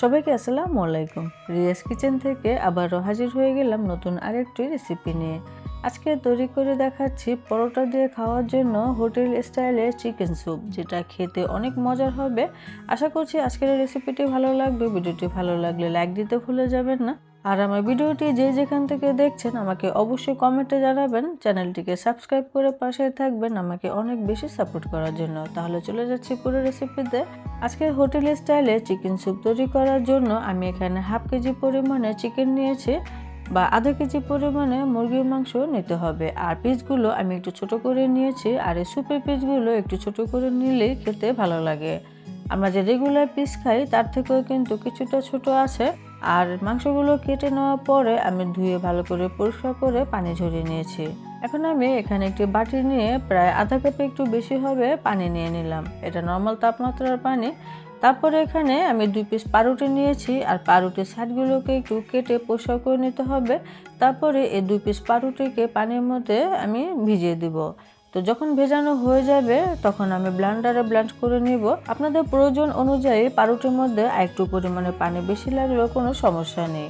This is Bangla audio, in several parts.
সবাইকে আসসালামু আলাইকুম। রিয়াস কিচেন থেকে আবারও হাজির হয়ে গেলাম নতুন আরেকটি রেসিপি নিয়ে। আজকে তৈরি করে দেখাচ্ছি পরোটা দিয়ে খাওয়ার জন্য হোটেল স্টাইলের চিকেন স্যুপ, যেটা খেতে অনেক মজার হবে। আশা করছি আজকের রেসিপিটি ভালো লাগবে। ভিডিওটি ভালো লাগলে লাইক দিতে ভুলে যাবেন না। আর আমার ভিডিওটি যে যেখান থেকে দেখছেন আমাকে অবশ্যই কমেন্টে জানাবেন, চ্যানেলটিকে সাবস্ক্রাইব করে পাশে থাকবেন আমাকে অনেক বেশি সাপোর্ট করার জন্য। তাহলে চলে যাচ্ছি পুরো রেসিপিতে আজকে হোটেল স্টাইলে চিকেন স্যুপ তৈরি করার জন্য আমি এখানে হাফ কেজি পরিমাণে চিকেন নিয়েছি বা আধা কেজি পরিমাণে মুরগির মাংস নিতে হবে। আর পিসগুলো আমি একটু ছোট করে নিয়েছি আর এই স্যুপের পিসগুলো একটু ছোট করে নিলেই খেতে ভালো লাগে। আমরা যে রেগুলার পিস খাই তার থেকেও কিন্তু কিছুটা ছোট আছে। আর মাংসগুলো কেটে নেওয়ার পরে আমি ধুয়ে ভালো করে পরিষ্কার করে পানি ঝরিয়ে নিয়েছি। এখন আমি এখানে একটি বাটি নিয়ে প্রায় আধা কাপে একটু বেশি হবে পানি নিয়ে নিলাম। এটা নর্মাল তাপমাত্রার পানি। তারপরে এখানে আমি দুই পিস পাউরুটি নিয়েছি আর পাউরুটির সাইডগুলোকে একটু কেটে পরিষ্কার করে নিতে হবে। তারপরে এই দুই পিস পাউরুটিকে পানির মধ্যে আমি ভিজিয়ে দিব। তো যখন ভেজানো হয়ে যাবে, তখন আমি ব্লান্ডারে ব্লান্ড করে নিব। আপনাদের প্রয়োজন অনুযায়ী পাউরুটির মধ্যে একটু পরিমাণে পানি বেশি লাগলেও কোনো সমস্যা নেই।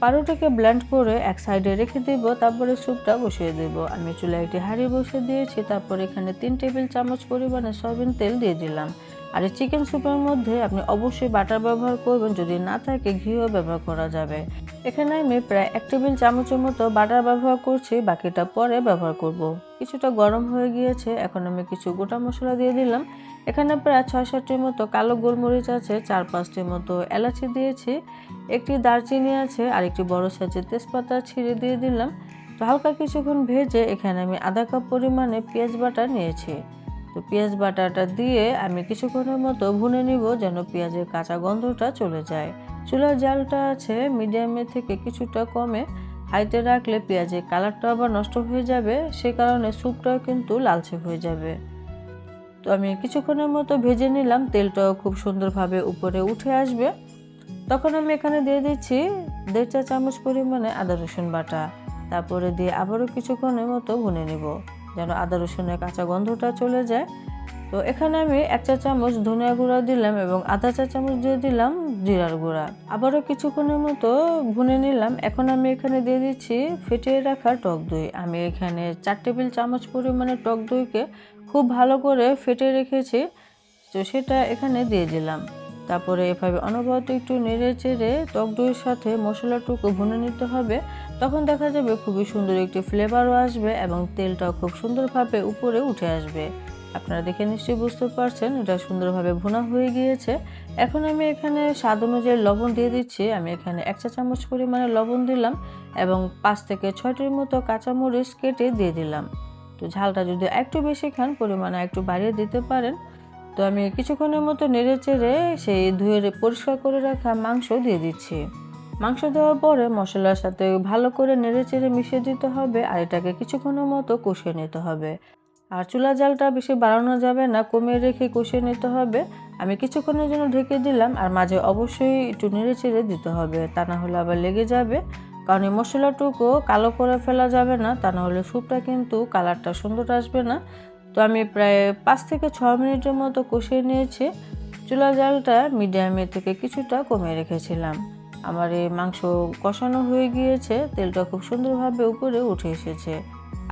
পাউরুটিকে ব্লান্ড করে এক সাইডে রেখে দিব, তারপরে স্যুপটা বসিয়ে দেব। আমি চুলায় একটি হাঁড়ি বসিয়ে দিয়েছি, তারপর এখানে তিন টেবিল চামচ পরিমাণে সয়াবিন তেল দিয়ে দিলাম। আর এই চিকেন স্যুপের মধ্যে আপনি অবশ্যই বাটার ব্যবহার করবেন যদি না থাকে, ঘিও ব্যবহার করা যাবে। এখানে আমি প্রায় এক টেবিল চামচের মতো বাটার ব্যবহার করছি, বাকিটা পরে ব্যবহার করব। কিছুটা গরম হয়ে গিয়েছে, এখন আমি কিছু গোটা মশলা দিয়ে দিলাম। এখানে প্রায় ছয় সাতটির মতো কালো গোলমরিচ আছে চার পাঁচটির মতো এলাচি দিয়েছি, একটি দারচিনি আছে আর একটি বড় সাইজের তেজপাতা ছিঁড়ে দিয়ে দিলাম। তো হালকা কিছুক্ষণ ভেজে এখানে আমি আধা কাপ পরিমাণে পেঁয়াজ বাটা নিয়েছি। তো পেঁয়াজ বাটাটা দিয়ে আমি কিছুক্ষণের মতো ভুনে নিব যেন পেঁয়াজের কাঁচা গন্ধটা চলে যায়। চুলার জালটা আছে, মিডিয়ামে থেকে কিছুটা কমে হাইতে রাখলে পেঁয়াজের কালারটা আবার নষ্ট হয়ে যাবে, সে কারণে স্যুপটাও কিন্তু লালচে হয়ে যাবে। তো আমি কিছুক্ষণের মতো ভেজে নিলাম, তেলটাও খুব সুন্দরভাবে উপরে উঠে আসবে। তখন আমি এখানে দিয়ে দিচ্ছি দেড় চা চামচ পরিমাণে আদা রসুন বাটা। তারপরে দিয়ে আবারও কিছুক্ষণের মতো ভুনে নিব। যেন আদা রসুনের কাঁচা গন্ধটা চলে যায়। তো এখানে আমি এক চা চামচ ধনিয়া গুঁড়া দিলাম এবং আধা চা চামচ দিয়ে দিলাম জিরার গুঁড়া। আবারও কিছুক্ষণের মতো ভুনে নিলাম। এখন আমি এখানে দিয়ে দিচ্ছি ফেটিয়ে রাখা টক দই। আমি এখানে চার টেবিল চামচ পরিমাণে টক দইকে খুব ভালো করে ফেটে রেখেছি। তো সেটা এখানে দিয়ে দিলাম। তারপরে এভাবে অনবরত একটু নেড়ে চেড়ে টক দইয়ের সাথে মশলাটুকু ভুনে নিতে হবে, তখন দেখা যাবে খুবই সুন্দর একটি ফ্লেভারও আসবে এবং তেলটাও খুব সুন্দরভাবে উপরে উঠে আসবে। আপনারা দেখে নিশ্চয়ই বুঝতে পারছেন, এটা সুন্দরভাবে ভুনা হয়ে গিয়েছে। এখন আমি এখানে স্বাদ অনুযায়ী লবণ দিয়ে দিচ্ছি। আমি এখানে এক চা চামচ পরিমাণে লবণ দিলাম এবং পাঁচ থেকে ছয়টির মতো কাঁচামরিচ কেটে দিয়ে দিলাম। তো ঝালটা যদি একটু বেশি খান, পরিমাণে একটু বাড়িয়ে দিতে পারেন। তো আমি কিছুক্ষণের মতো নেড়ে চেড়ে সেই ধুয়ে পরিষ্কার করে রাখা মাংস দিয়ে দিচ্ছি। মাংস দেওয়ার পরে মশলার সাথে ভালো করে নেড়ে চেড়ে মিশিয়ে দিতে হবে আর এটাকে কিছুক্ষণের মতো কষিয়ে নিতে হবে। আর চুলা জালটা বেশি বাড়ানো যাবে না, কমিয়ে রেখে কষিয়ে নিতে হবে। আমি কিছুক্ষণের জন্য ঢেকে দিলাম আর মাঝে অবশ্যই একটু নেড়ে চেড়ে দিতে হবে, তা না হলে আবার লেগে যাবে। কারণ এই মশলাটুকু কালো করে ফেলা যাবে না, তা না হলে স্যুপটা কিন্তু কালারটা সুন্দর আসবে না। তো আমি প্রায় পাঁচ থেকে ছ মিনিটের মতো কষিয়ে নিয়েছি। চুলা জালটা মিডিয়ামে থেকে কিছুটা কমিয়ে রেখেছিলাম। আমার এই মাংস কষানো হয়ে গিয়েছে, তেলটা খুব সুন্দরভাবে উপরে উঠে এসেছে।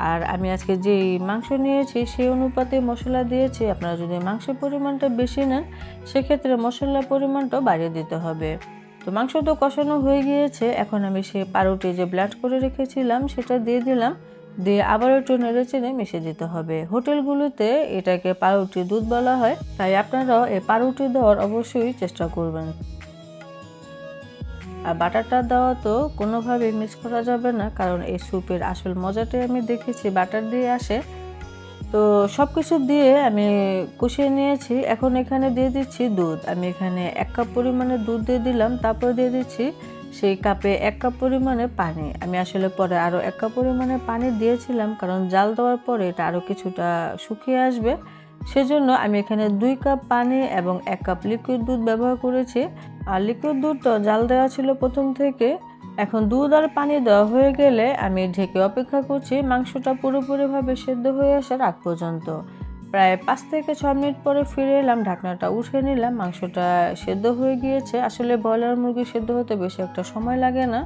আর আমি আজকে যেই মাংস নিয়েছি, সেই অনুপাতে মশলা দিয়েছি। আপনারা যদি মাংসের পরিমাণটা বেশি নেন, সেক্ষেত্রে মশলার পরিমাণটাও বাড়িয়ে দিতে হবে। তো মাংস তো কষানো হয়ে গিয়েছে, এখন আমি সেই পাউরুটি যে ব্লাড করে রেখেছিলাম, সেটা দিয়ে দিলাম। দিয়ে আবার একটু নেড়ে চেড়ে মিশে দিতে হবে। হোটেলগুলোতে এটাকে পাউরুটি দুধ বলা হয়, তাই আপনারাও এই পাউরুটি দেওয়ার অবশ্যই চেষ্টা করবেন। আর বাটারটা দেওয়া তো কোনোভাবে মিস করা যাবে না, কারণ এই স্যুপের আসল মজাটাই আমি দেখেছি, বাটার দিয়ে আসে। তো সব কিছু দিয়ে আমি কষিয়ে নিয়েছি, এখন এখানে দিয়ে দিচ্ছি দুধ। আমি এখানে এক কাপ পরিমাণে দুধ দিয়ে দিলাম, তারপর দিয়ে দিচ্ছি সেই কাপে এক কাপ পরিমাণে পানি। আমি আসলে পরে আরও এক কাপ পরিমাণে পানি দিয়েছিলাম, কারণ জাল দেওয়ার পরে এটা আরও কিছুটা শুকিয়ে আসবে। সেজন্য আমি এখানে দুই কাপ পানি এবং এক কাপ লিকুইড দুধ ব্যবহার করেছি। আর লিকুইড দুধটা জাল দেওয়া ছিল প্রথম থেকে। এখন দুধ আর পানি দেওয়া হয়ে গেলে আমি ঢেকে অপেক্ষা করছি মাংসটা পুরোপুরিভাবে সেদ্ধ হয়ে আসার আগ পর্যন্ত। প্রায় পাঁচ থেকে ছ মিনিট পরে ফিরে এলাম, ঢাকনাটা উঠে নিলাম, মাংসটা সেদ্ধ হয়ে গিয়েছে। আসলে ব্রয়লার মুরগি সেদ্ধ হতে বেশি একটা সময় লাগে না।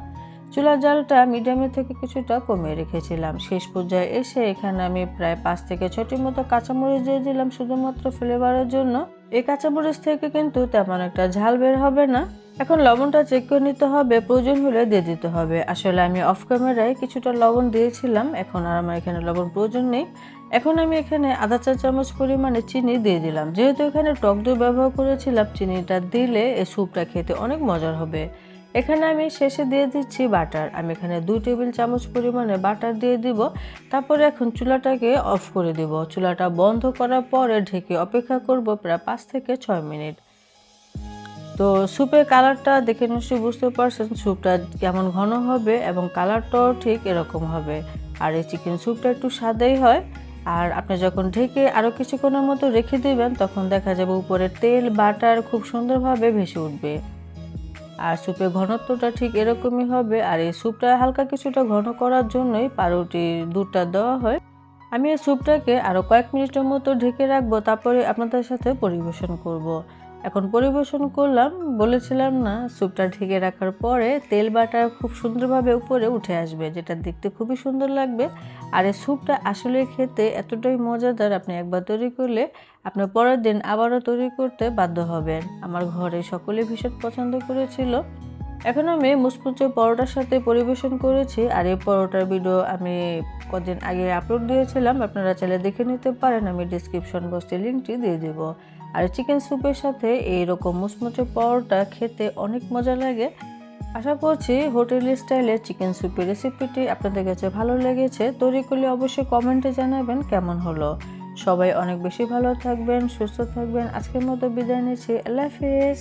চুলার জালটা মিডিয়ামে থেকে কিছুটা কমিয়ে রেখেছিলাম। শেষ পর্যায়ে এসে এখানে আমি প্রায় পাঁচ থেকে ছটির মতো কাঁচামরিচ দিয়ে দিলাম শুধুমাত্র ফ্লেভারের জন্য। এই কাঁচামরিচ থেকে কিন্তু তেমন একটা ঝাল বের হবে না। এখন লবণটা চেক করে নিতে হবে, প্রয়োজন হলে দিয়ে দিতে হবে। আসলে আমি অফ ক্যামেরায় কিছুটা লবণ দিয়েছিলাম, এখন আর আমার এখানে লবণ প্রয়োজন নেই। এখন আমি এখানে আধা চা চামচ পরিমাণে চিনি দিয়ে দিলাম। যেহেতু এখানে টক দই ব্যবহার করেছিলাম, চিনিটা দিলে এই স্যুপটা খেতে অনেক মজার হবে। এখানে আমি শেষে দিয়ে দিচ্ছি বাটার। আমি এখানে দুই টেবিল চামচ পরিমাণে বাটার দিয়ে দিব। তারপরে এখন চুলাটাকে অফ করে দিব। চুলাটা বন্ধ করার পরে ঢেকে অপেক্ষা করব প্রায় পাঁচ থেকে ছয় মিনিট। তো স্যুপের কালারটা দেখে নিশ্চয়ই বুঝতে পারছেন স্যুপটা কেমন ঘন হবে এবং কালারটাও ঠিক এরকম হবে। আর এই চিকেন স্যুপটা একটু সাদাই হয়। আর আপনি যখন ঢেকে আরও কিছুক্ষণের মতো রেখে দিবেন, তখন দেখা যাবে উপরে তেল, বাটার খুব সুন্দরভাবে ভেসে উঠবে। আর স্যুপের ঘনত্বটা ঠিক এরকমই হবে। আর এই স্যুপটা হালকা কিছুটা ঘন করার জন্যই পাউরুটির দুধটা দেওয়া হয়। আমি এই স্যুপটাকে আরও কয়েক মিনিটের মতো ঢেকে রাখব, তারপরে আপনাদের সাথে পরিবেশন করব। এখন পরিবেশন করলাম, বলেছিলাম না, স্যুপটা ঢেকে রাখার পরে তেল বাটার খুব সুন্দরভাবে উপরে উঠে আসবে, যেটা দেখতে খুবই সুন্দর লাগবে। আর এই স্যুপটা আসলে খেতে এতটাই মজাদার, আপনি একবার তৈরি করলে আপনার পরের দিন আবারও তৈরি করতে বাধ্য হবেন। আমার ঘরে সকলে ভীষণ পছন্দ করেছিল। এখন আমি মুসমুচে পরোটার সাথে পরিবেশন করেছি, আর এই পরোটার ভিডিও আমি কদিন আগে আপলোড দিয়েছিলাম, আপনারা চাইলে দেখে নিতে পারেন, আমি ডিসক্রিপশন বক্সে লিঙ্কটি দিয়ে দেব। আর চিকেন স্যুপের সাথে এইরকম মুসমুচে পরোটা খেতে অনেক মজা লাগে। আশা করছি হোটেল স্টাইলের চিকেন স্যুপের রেসিপিটি আপনাদের কাছে ভালো লেগেছে। তৈরি করলে অবশ্যই কমেন্টে জানাবেন কেমন হলো। সবাই অনেক বেশি ভালো থাকবেন, সুস্থ থাকবেন। আজকের মতো বিদায় নিচ্ছি। আল্লাহ হাফিজ।